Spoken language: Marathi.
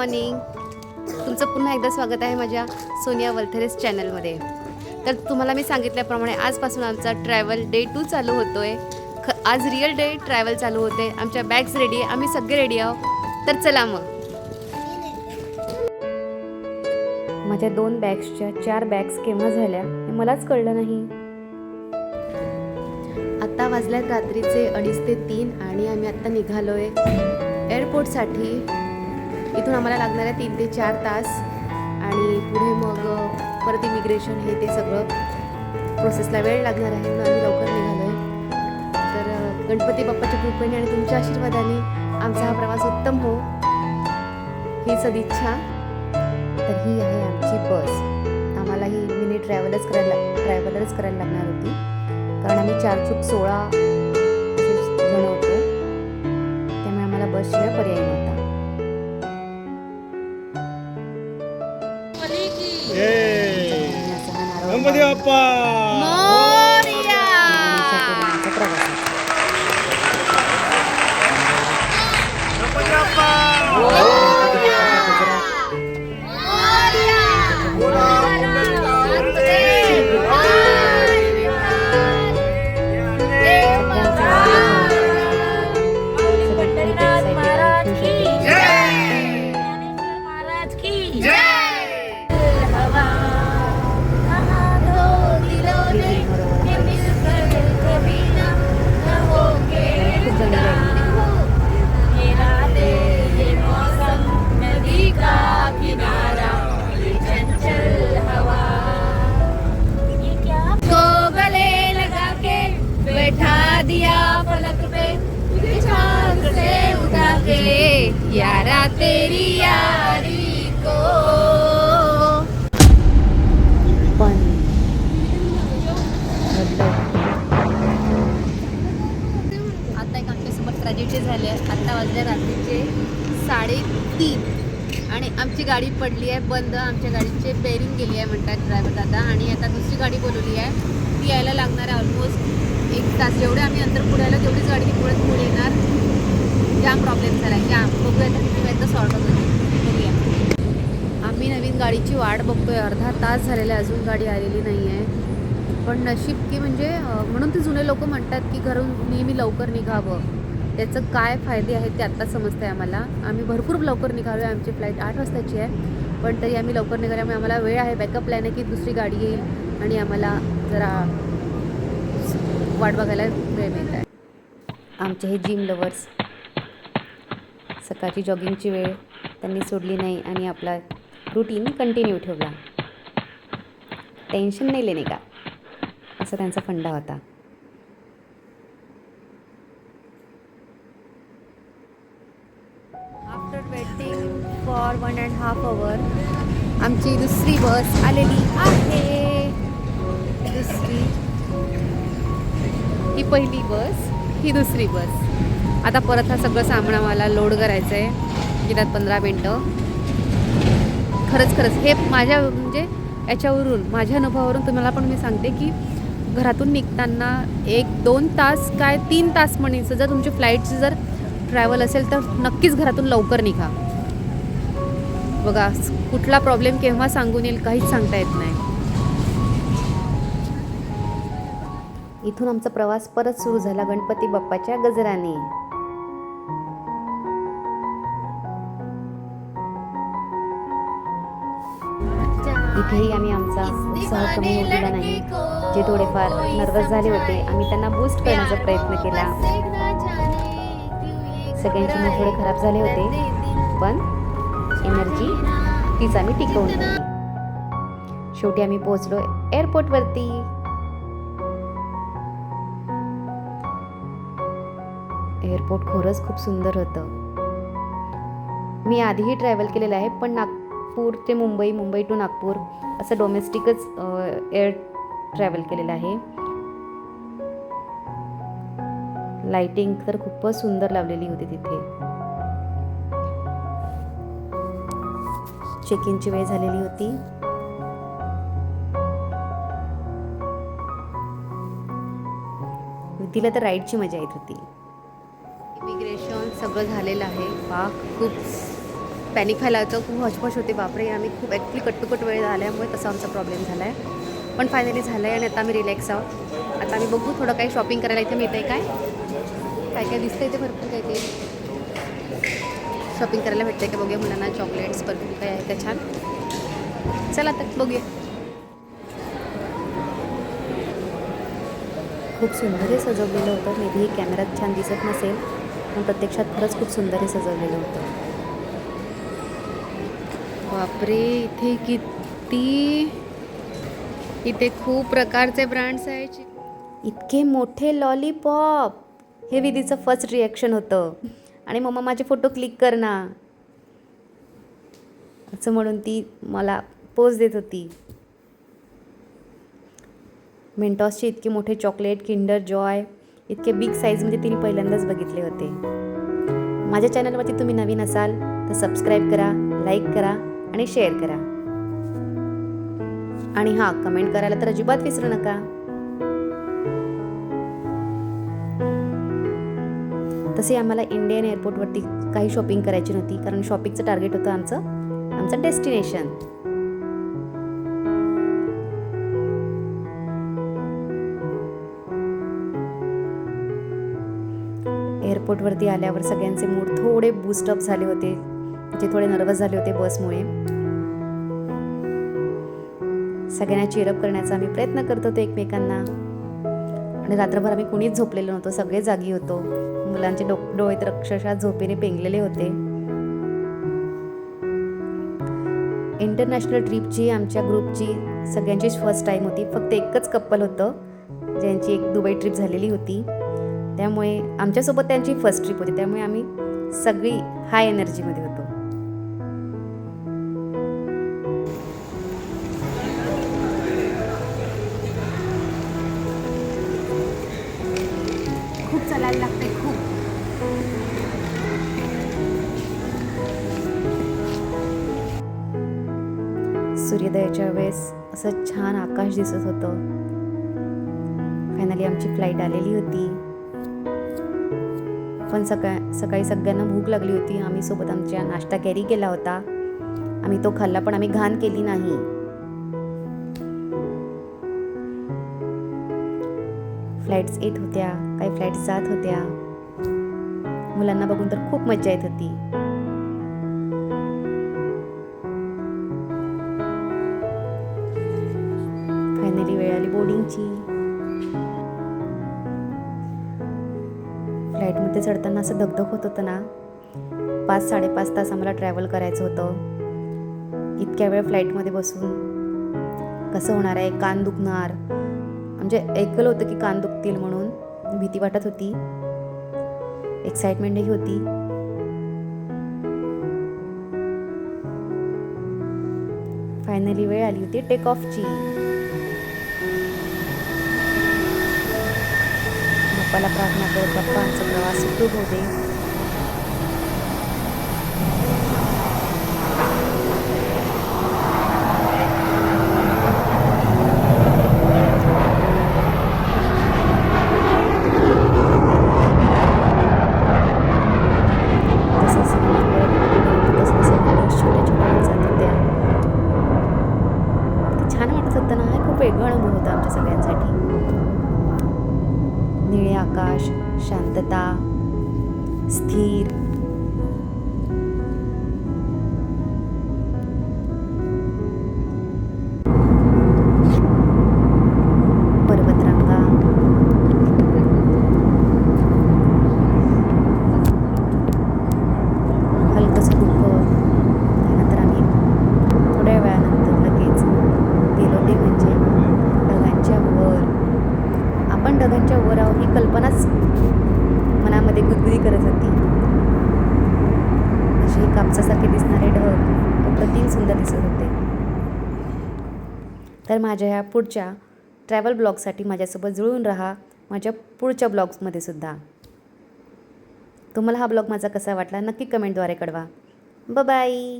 मॉर्निंग तुमचं पुन्हा एकदा स्वागत आहे माझ्या सोनिया वल्थरेस चॅनलमध्ये. तर तुम्हाला मी सांगितल्याप्रमाणे आजपासून आमचा ट्रॅव्हल डे टू चालू होतो आहे ख आज रिअल डे ट्रॅव्हल चालू होते. आमच्या बॅग्स रेडी आहे. आम्ही सगळे रेडी आहोत. तर चला मग. माझ्या दोन बॅग्सच्या चार बॅग्स केव्हा झाल्या हे मलाच कळलं नाही. आत्ता वाजल्यात रात्रीचे अडीच ते तीन आणि आम्ही आत्ता निघालो आहे एअरपोर्टसाठी इथून आम्हाला लागणार आहे तीन ते चार तास. आणि पुढे मग परत इमिग्रेशन हे ते सगळं प्रोसेसला वेळ लागणार आहे म्हणून आम्ही लवकर निघालो आहे तर गणपती बाप्पाच्या कृपेने आणि तुमच्या आशीर्वादाने आमचा हा प्रवास उत्तम हो. ही सदिच्छा. तर ही आहे आमची बस. आम्हाला ही मिनी ट्रॅव्हलच करायला ट्रॅव्हलरच करायला लागणार होती. कारण आम्ही चार चूक सोळा जण होतो. त्यामुळे आम्हाला बसशिवाय पर्याय नव्हता. असा हा यारा तेरी यारी को। पण. आता एक आमच्यासोबत ट्रॅजेडी झाली आहे. आत्ता वाजले रात्रीचे साडेतीन. आणि आमची गाडी पडली आहे बंद. आमच्या गाडीचे बेरिंग गेली आहे म्हणतात ड्रायव्हर दादा. आणि आता दुसरी गाडी बोलवली आहे. ती यायला लागणार आहे ऑलमोस्ट एक तास. जेवढे आम्ही अंतर पुढे आलो तेवढीच गाडी ती पुढे पुढे येणार. जाम प्रॉब्लेम झाला आहे जाम बघूया. आता बघूया आम्ही नवीन गाडीची वाट बघतोय. अर्धा तास झालेला आहे, अजून गाडी आलेली नाही आहे पण नशीब की म्हणजे म्हणून ते जुने लोक म्हणतात की घरून नेहमी लवकर निघावं. त्याचं काय फायदे आहेत ते आत्ता समजतं आहे आम्हाला. आम्ही भरपूर लवकर निघालो आहे आमची फ्लाईट आठ वाजताची आहे. पण तरी आम्ही लवकर निघाल्यामुळे आम्हाला वेळ आहे. बॅकअप प्लॅन आहे की दुसरी गाडी येईल आणि आम्हाला जरा वाट बघायला वेळ मिळत आहे आमचे हे जिम लवर्स सकाळची जॉगिंगची वेळ त्यांनी सोडली नाही आणि आपला रुटीन कंटिन्यू ठेवला. टेन्शन नाही लेणे का? असा त्यांचा फंडा होता. After waiting for one and half hour आमची दुसरी बस आलेली आहे. दुसरी. ही पहिली बस ही दुसरी बस. आता परत हा सगळं सामान मला लोड करायचं आहे येतात पंधरा मिनटं. खरंच खरंच. हे माझ्या म्हणजे याच्यावरून माझ्या अनुभवावरून तुम्हाला पण मी सांगते की घरातून निघताना एक दोन तास काय तीन तास म्हणायचं जर तुमची फ्लाईटची जर ट्रॅव्हल असेल तर नक्कीच घरातून लवकर निघा. बघा कुठला प्रॉब्लेम केव्हा सांगून येईल काहीच सांगता येत नाही. इथून आमचा प्रवास परत सुरू झाला गणपती बाप्पाच्या गजराने. इथेही आम्ही आमचा उत्साह कमी होऊ दिला नाही. जे थोडेफार नर्वस झाले होते आम्ही त्यांना बूस्ट करण्याचा प्रयत्न केला. सगळ्यांचे मूड थोडे खराब झाले होते पण एनर्जी तीच आम्ही टिकवून शेवटी आम्ही पोहोचलो एअरपोर्टवरती एअरपोर्ट खरंच खूप सुंदर होतं. मी आधीही ट्रॅव्हल केलेलं आहे पण नागपूर ते मुंबई मुंबई टू नागपूर असं डोमेस्टिकच एअर ट्रॅव्हल केलेलं आहे. लाइटिंग तर खूपच सुंदर लावलेली होती तिथे. चेक इनची वेळ झालेली होती. तिला तर राईडची मजा येत होती. इमिग्रेशन सगळं झालेलं आहे. वा खूप पॅनिक व्हायला होतं खूप हॉशपॉश होते. बापरे आम्ही खूप ॲक्च्युली कटुकट वेळ झाल्यामुळे तसा आमचा प्रॉब्लेम झाला आहे पण फायनली झालं आहे आणि आता आम्ही रिलॅक्स आहोत. आता आम्ही बघू थोडं काही शॉपिंग करायला इथे मिळतं आहे काय? काय काय दिसतं इथे भरपूर काय ते? शॉपिंग करायला भेटतं आहे का? बघूया मुलांना चॉकलेट्स परफ्यूम काय आहे का छान चला तर बघूया. खूप सुंदर सजवलेलं होतं. मेबी हे छान दिसत नसेल. पण प्रत्यक्षात खरंच खूप सुंदर हे सजवलेलं होतं. बापरे इथे किती इथे खूप प्रकारचे ब्रँड्स आहेत इतके मोठे लॉलीपॉप हे विधीचं फर्स्ट रिॲक्शन होतं. आणि मम्मा माझे फोटो क्लिक कर ना असं म्हणून ती मला पोज देत होती. मेंटॉसचे इतके मोठे चॉकलेट किंडर जॉय इतके बिग साईजमध्ये म्हणजे तिने पहिल्यांदाच बघितले होते. माझ्या चॅनलवरती तुम्ही नवीन असाल तर सबस्क्राईब करा लाईक करा आणि शेअर करा. आणि हां कमेंट करायला तर अजिबात विसरू नका. तसे आम्हाला इंडियन एअरपोर्टवरती काही शॉपिंग करायची नव्हती कारण शॉपिंगचं टार्गेट होतं आमचं आमचं डेस्टिनेशन एअरपोर्टवरती आल्यावर सगळ्यांचे मूड थोडे बूस्टअप झाले होते. जे थोडे नर्वस झाले होते बसमुळे. सगळ्यांना चिरअप करण्याचा आम्ही प्रयत्न करत होतो एकमेकांना. आणि रात्रभर आम्ही कुणीच झोपलेलो नव्हतो सगळे जागी होतो. मुलांचे डो डोळे तर अक्षरशः झोपेने पेंगलेले होते. इंटरनॅशनल ट्रिपची आमच्या ग्रुपची सगळ्यांचीच फर्स्ट टाईम होती. फक्त एकच कप्पल होतं ज्यांची एक दुबई ट्रिप झालेली होती. त्यामुळे आमच्यासोबत त्यांची फर्स्ट ट्रिप होती. त्यामुळे आम्ही सगळी हाय एनर्जीमध्ये होतो. खूप चालायला लागते खूप. सूर्योदयाच्या वेळेस असं छान आकाश दिसत होतं. फायनली आमची फ्लाईट आलेली होती. पण सकाळ सकाळी सगळ्यांना भूक लागली होती. आम्ही सोबत आमच्या नाश्ता कॅरी केला होता. आम्ही तो खाल्ला पण आम्ही घाण केली नाही. फ्लाईट्स येत होत्या काही फ्लाईट्स जात होत्या. मुलांना बघून तर खूप मज्जा येत होती. फायनली वेळ आली बोर्डिंगची फ्लाईटमध्ये चढताना असं दगदग होत होतं ना. पाच साडेपाच तास आम्हाला ट्रॅव्हल करायचं होतं. इतक्या वेळ फ्लाईटमध्ये बसून. कसं होणार आहे? कान दुखणार. म्हणजे ऐकलं होतं की कान दुखतील म्हणून. भीती वाटत होती. एक्साइटमेंटही होती. फायनली वेळ आली होती. टेक ऑफची बाप्पाला प्रार्थना करत बाप्पा आमचा प्रवास सुखरूप होऊ दे স্থির तर माझ्या ह्या पुढच्या ट्रॅव्हल ब्लॉगसाठी माझ्यासोबत जुळून राहा. माझ्या पुढच्या ब्लॉग्समध्ये सुद्धा. तुम्हाला हा ब्लॉग माझा कसा वाटला नक्की कमेंटद्वारे कळवा. बाय